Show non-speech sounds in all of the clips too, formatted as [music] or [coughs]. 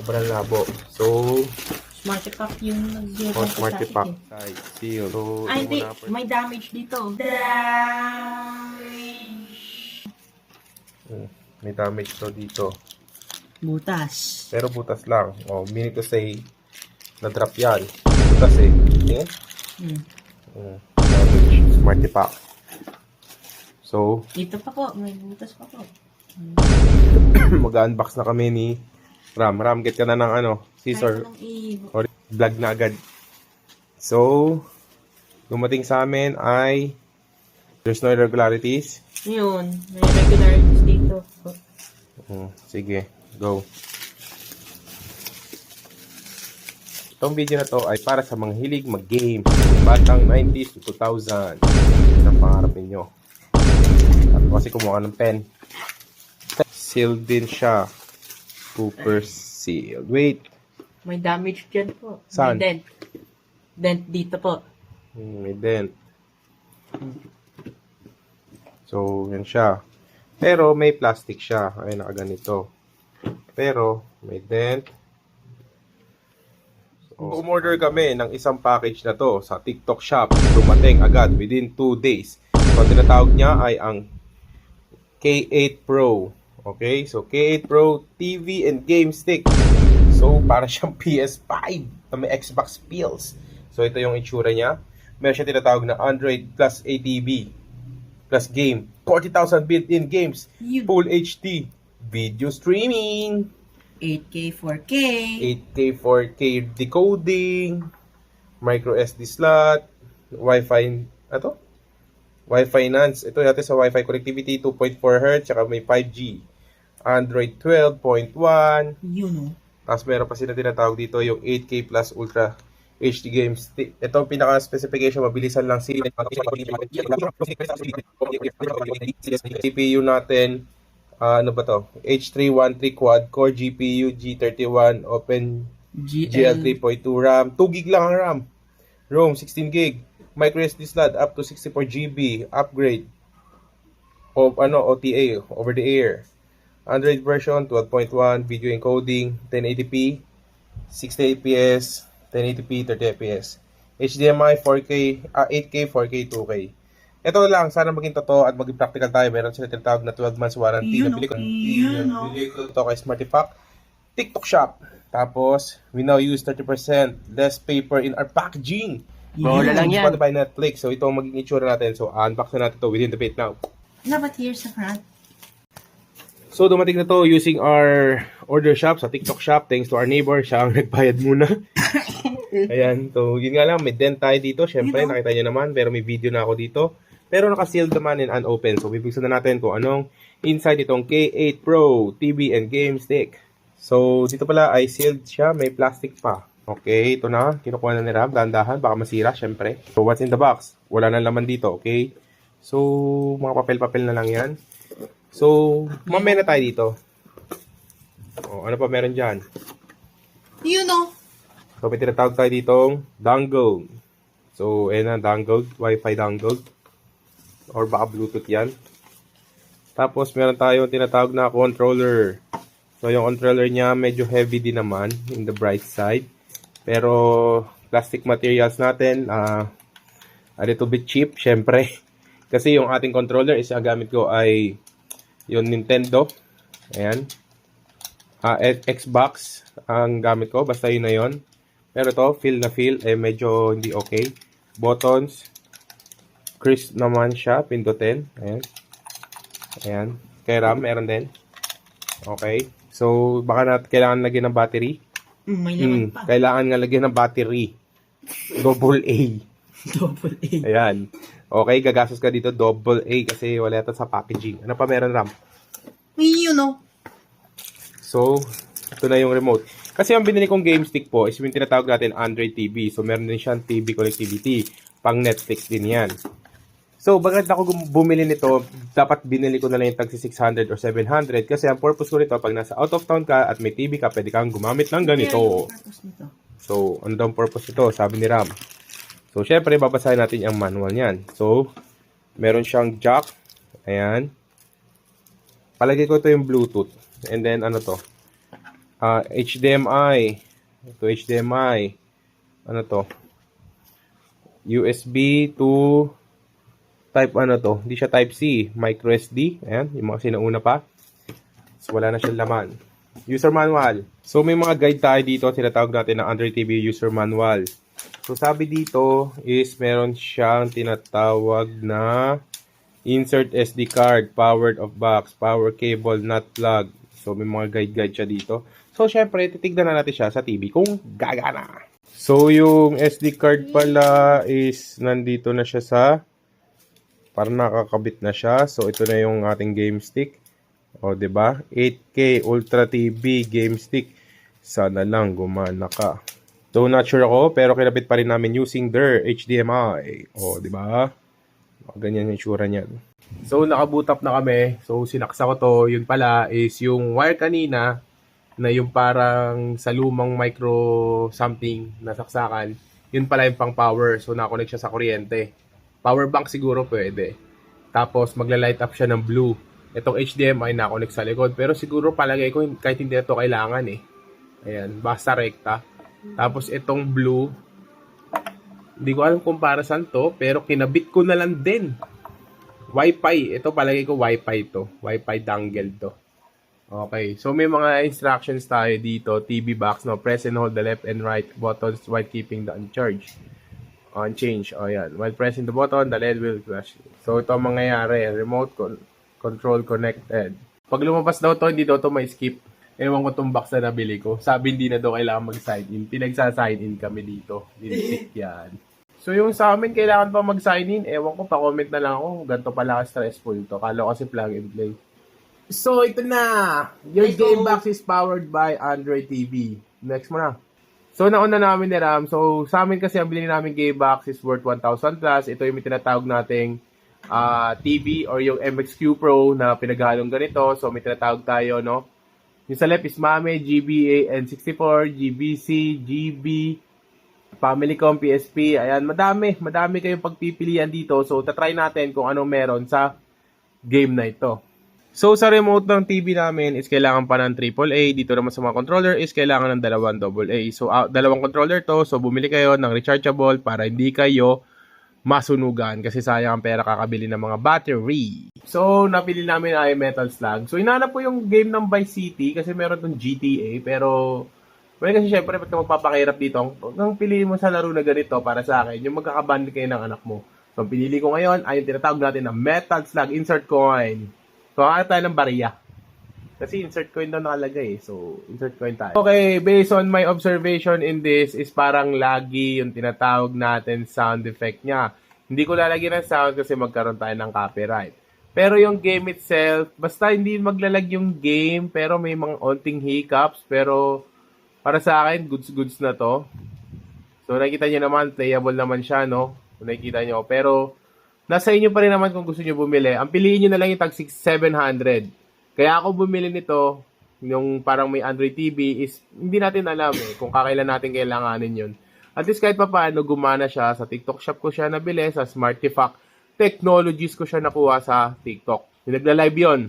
Sobrang labo. So, Smarty Pack yung nag-give oh, Smarty Pack. Side, seal. So, Ay, ito hindi. May damage dito. Damage. Hmm, May damage to dito. Butas. Pero butas lang. Oh, meaning to say, na-drop yan. Butas eh. Tingin? Hmm. Hmm. Damage. Smarty Pack. So, Dito pa po. May butas pa po. [coughs] mag-unbox na kami ni Ram. Ram, get ka na ng ano, scissor. Or vlog na agad. So, dumating sa amin ay there's no irregularities. Yun. May regularities dito. Hmm, sige, go. Itong video na to ay para sa mga hilig mag-game. Batang 90s to 2000. Yan ang pangarap ninyo. At kasi kumuha ng pen. Sealed din siya. Super sealed. Wait. May damage dyan po. Saan? May dent. Dent dito po. Hmm, may dent. So, yan siya. Pero may plastic siya. Ay, nakaganito. Pero, may dent. So, umorder kami ng isang package na to sa TikTok shop. Dumating agad within 2 days. So, tinatawag niya ay ang K8 Pro. Okay? So, K8 Pro TV and game stick. So, para siyang [laughs] PS5 na may Xbox feels. So, ito yung itsura niya. Meron siya tinatawag na Android plus ATV plus game. 40,000 built-in games. Yun. Full HD. Video streaming. 8K, 4K. 8K, 4K decoding. Micro SD slot. Wi-Fi, ato? Wi-Fi NANS. Ito natin sa Wi-Fi connectivity, 2.4 Hz, tsaka may 5G. Android 12.1. Yun o. Tapos meron pa sila tinatawag dito yung 8K plus Ultra HD games. Ito ang pinaka-specification, mabilisan lang sila. CPU natin, ah, ano ba to? H313 quad core GPU, G31 Open GL 3.2 RAM, 2 gig lang ang RAM. ROM 16 gig. Micro SD slot up to 64 GB upgrade of ano OTA over the air. Android version 12.1 video encoding 1080p 60 fps 1080p 30 fps HDMI 4K ah, 8K 4K 2K ito lang sana maging totoo at maging practical tayo. Meron sila tinatawag na 12 months warranty Yun, Nabili ko, yun, oh. Nabili ko ito kay Smarty Pack. TikTok shop. Tapos we now use 30% less paper in our packaging. Bola lang yan. Spotify Netflix. So ito ang maging itsura natin. So unbox na natin to within the bait now. Dapat here sa front. So, dumating na to using our order shop sa TikTok shop. Thanks to our neighbor. Siya ang [laughs] nagbayad muna. [laughs] Ayan. So, yun nga lang. May dent tayo dito. Oh. nakita nyo naman. Pero may video na ako dito. Pero naka-sealed naman and unopened. So, bibigyan na natin kung anong inside itong K8 Pro TV and Game Stick. So, dito pala ay sealed siya. May plastic pa. Okay, ito na. Kinukuha na ni Ram. Dahan-dahan. Baka masira, syempre. So, what's in the box? Wala na laman dito, okay? So, mga papel-papel na lang yan. So, mamaya na tayo dito. O, ano pa meron dyan? Yun o. So, may tinatawag tayo ditong dongle. So, ayan na, dongle. Wi-Fi dongle. Or baka Bluetooth yan. Tapos, meron tayong tinatawag na controller. So, yung controller niya medyo heavy din naman in the bright side. Pero, plastic materials natin, ah, a little bit cheap, syempre. [laughs] Kasi yung ating controller is ang gamit ko ay yung Nintendo. Ayan. X- Xbox ang gamit ko. Basta yun na yun. Pero to, feel na feel, eh medyo hindi okay. Buttons. Crisp naman siya. Pindutin. Ayan. Ayan. Kay RAM, meron din. Okay. So, baka na kailangan lagyan ng battery. Mm, may laman Hmm, pa. kailangan nga lagyan ng battery. Double A. [laughs] Double A. Ayan. Okay, gagastos ka dito double A kasi wala ito sa packaging. Ano pa meron RAM? Yun o. So, ito na yung remote. Kasi ang binili kong game stick po is yung tinatawag natin Android TV. So, meron din siyang TV connectivity. Pang Netflix din yan. So, bakit ako bumili nito, dapat binili ko na lang yung tag 600 or 700 kasi ang purpose ko nito, pag nasa out of town ka at may TV ka, pwede kang gumamit ng ganito. Yung. So, ano daw ang purpose nito? Sabi ni Ram. So, syempre, babasahin natin ang manual niyan. So, meron siyang jack. Ayan. Palagay ko ito yung Bluetooth. And then, ano to? ah, HDMI. Ito HDMI. Ano to? USB to type ano to? Hindi siya type C. Micro SD. Ayan, yung mga sinauna pa. So, wala na siyang laman. User manual. So, may mga guide tayo dito. Tinatawag natin na Android TV user manual. So, sabi dito is meron siyang tinatawag na insert SD card, powered of box, power cable, not plug. So, may mga guide-guide siya dito. So, syempre, titignan na natin siya sa TV kung gagana. So, yung SD card pala is nandito na siya sa parang nakakabit na siya. So, ito na yung ating game stick. O, ba? 8K Ultra TV game stick. Sana lang gumana ka. So, not sure ako, pero kinabit pa rin namin using their HDMI. O, 'di ba? Ganyan yung itsura niyan. So, nakaboot up na kami. So, sinaksa ko to. Yun pala is yung wire kanina na yung parang sa lumang micro something na saksakan. Yun pala yung pang power. So, nakonect siya sa kuryente. Power bank siguro pwede. Tapos, magla-light up siya ng blue. Itong HDMI na-connect sa likod. Pero siguro palagay ko kahit hindi ito kailangan eh. Ayan, basta rekta. Tapos itong blue, hindi ko alam kung para saan to, pero kinabit ko na lang din. Wi-Fi. Ito palagay ko Wi-Fi to. Wi-Fi dongle to. Okay. So may mga instructions tayo dito. TV box, no? Press and hold the left and right buttons while keeping the uncharged. On change. O yan. While pressing the button, the LED will flash. So ito ang mangyayari. Remote con- control connected. Pag lumabas daw to, hindi daw to may skip. Ewan ko tong box na nabili ko. Sabi hindi na daw kailangan mag-sign in. Pinagsa-sign in kami dito. Lintik [laughs] yan. So yung sa amin, kailangan pa mag-sign in. Ewan ko, pa-comment na lang ako. Ganito pala ka-stressful to. Kala kasi plug and play. So ito na. Your Let's go. game box is powered by Android TV. Next mo na. So nauna namin ni Ram. So sa amin kasi ang bilhin namin game box is worth 1,000 plus. Ito yung tinatawag nating ah, TV or yung MXQ Pro na pinaghalong ganito. So may tinatawag tayo, no? Yung sa left is Mame, GBA, N64, GBC, GB, Famicom, PSP. Ayan, madami. Madami kayong pagpipilian dito. So, tatry natin kung anong meron sa game na ito. So, sa remote ng TV namin is kailangan pa ng AAA. Dito naman sa mga controller is kailangan ng dalawang AA. So, ah, dalawang controller to. So, bumili kayo ng rechargeable para hindi kayo masunugan kasi sayang ang pera kakabili ng mga battery. So, napili namin ay Metal Slug. So, inanap po yung game ng Vice City kasi meron tong GTA pero well, kasi syempre, ba't ka magpapakirap dito? Ang, piliin mo sa laro na ganito para sa akin, yung magkakaband kayo ng anak mo. So, pinili ko ngayon ay yung tinatawag natin na Metal Slug Insert Coin. So, kaya tayo ng bariya. Kasi insert coin daw nakalagay eh. So, insert coin tayo. Okay, based on my observation in this is parang lagi yung tinatawag natin sound effect niya. Hindi ko lalagyan ng sound kasi magkaroon tayo ng copyright. Pero yung game itself, basta hindi maglalag yung game, pero may mga onting hiccups, pero para sa akin, goods-goods na to. So, nakikita nyo naman, playable naman siya, no? Kung nakikita nyo. Pero, nasa inyo pa rin naman kung gusto nyo bumili. Ang piliin nyo na lang yung tag 700. Kaya ako bumili nito, yung parang may Android TV, is hindi natin alam eh, kung kakailan natin kailanganin yun. At least kahit pa paano, gumana siya. Sa TikTok shop ko siya nabili, sa Smartifact Technologies ko siya nakuha sa TikTok. Yung nagla-live yun.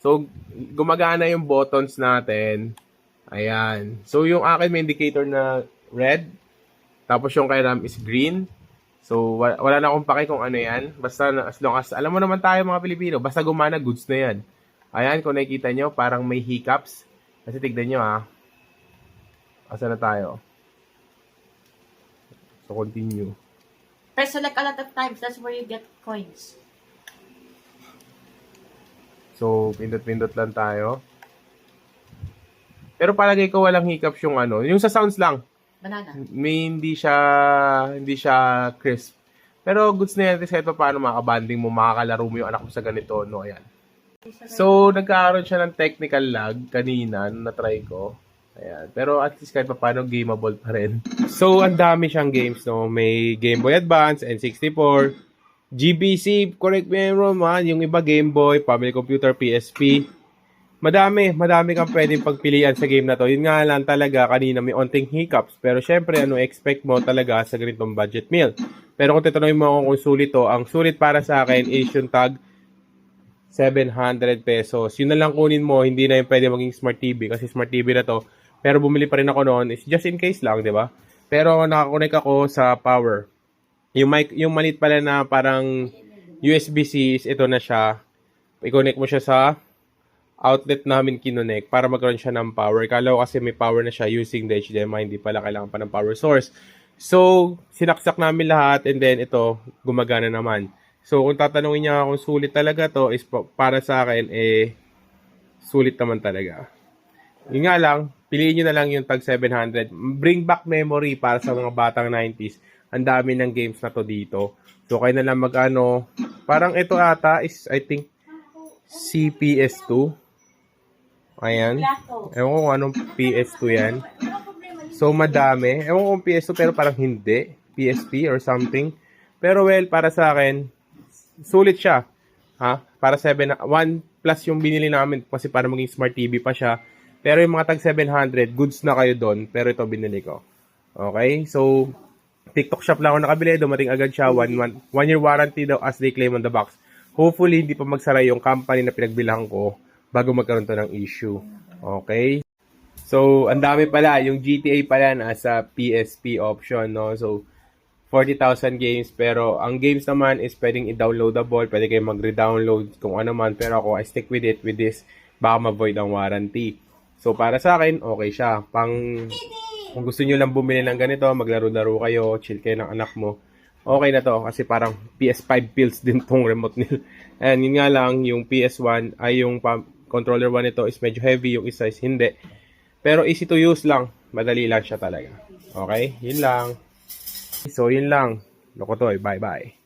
So, gumagana yung buttons natin. Ayan. So, yung akin may indicator na red. Tapos yung kay Ram is green. So, wala, na akong pake kung ano yan. Basta, as long as, alam mo naman tayo mga Pilipino, basta gumana, goods na yan. Ayan, kung nakikita nyo, parang may hiccups. Kasi tignan nyo ha. Asa na tayo? So, continue. Press select a lot of times. That's where you get coins. So, pindot-pindot lang tayo. Pero palagay ko walang hiccups yung ano. Yung sa sounds lang. Banana. may hindi siya hindi siya crisp. Pero goods na yan kahit pa paano makakabanding mo, makakalaro mo yung anak mo sa ganito, no? Ayan. So, nagkakaroon siya ng technical lag kanina nung na-try ko. Ayan. Pero at least kahit pa paano, gameable pa rin. So, ang dami siyang games, no? May Game Boy Advance, N64, GBC, correct me I'm wrong, man. Yung iba Game Boy, Family Computer, PSP. Madami, madami kang pwedeng pagpilian sa game na to. Yun nga lang talaga, kanina may onting hiccups. Pero syempre, ano expect mo talaga sa ganitong budget meal. Pero kung titanongin mo ako kung sulit to, ang sulit para sa akin is yung tag 700 pesos. Yun na lang kunin mo, hindi na yung pwede maging smart TV kasi smart TV na to. Pero bumili pa rin ako noon, is just in case lang, di ba? Pero nakakonect ako sa power. Yung mic, yung malit pala na parang USB-C, is ito na siya. I-connect mo siya sa outlet namin kinonek para magkaroon siya ng power. Kala ko kasi may power na siya using the HDMI, hindi pala kailangan pa ng power source. So, sinaksak namin lahat and then ito, gumagana naman. So, kung tatanungin niya kung sulit talaga to, is pa- para sa akin, eh, sulit naman talaga. Yun nga lang, piliin nyo na lang yung tag 700. Bring back memory para sa mga batang 90s. Ang dami ng games na to dito. So, kayo na lang mag-ano. Parang ito ata is, I think, CPS2. Ayan. Ewan ko kung anong PS2 yan. So, madami. Ewan ko kung PS2 pero parang hindi. PSP or something. Pero well, para sa akin, sulit siya. Ha? Para 7, 1 plus yung binili namin kasi para maging smart TV pa siya. Pero yung mga tag 700, goods na kayo doon. Pero ito binili ko. Okay? So, TikTok shop lang ako nakabili. Dumating agad siya. One, month, one year warranty daw as they claim on the box. Hopefully, hindi pa magsara yung company na pinagbilahan ko bago magkaroon to ng issue. Okay? So, ang dami pala. Yung GTA pala nasa PSP option, no? So, 40,000 games. Pero, ang games naman is pwedeng i-downloadable. Pwede kayo mag-redownload kung ano man. Pero ako, I stick with it with this. Baka ma-void ang warranty. So, para sa akin, okay siya. Pang, kung gusto nyo lang bumili ng ganito, maglaro-laro kayo, chill kayo ng anak mo. Okay na to kasi parang PS5 pills din tong remote nila. [laughs] And yun nga lang, yung PS1 ay yung controller 1 nito is medyo heavy, yung isa is hindi. Pero easy to use lang. Madali lang siya talaga. Okay? Yun lang. So, yun lang. Lokotoy. Bye-bye.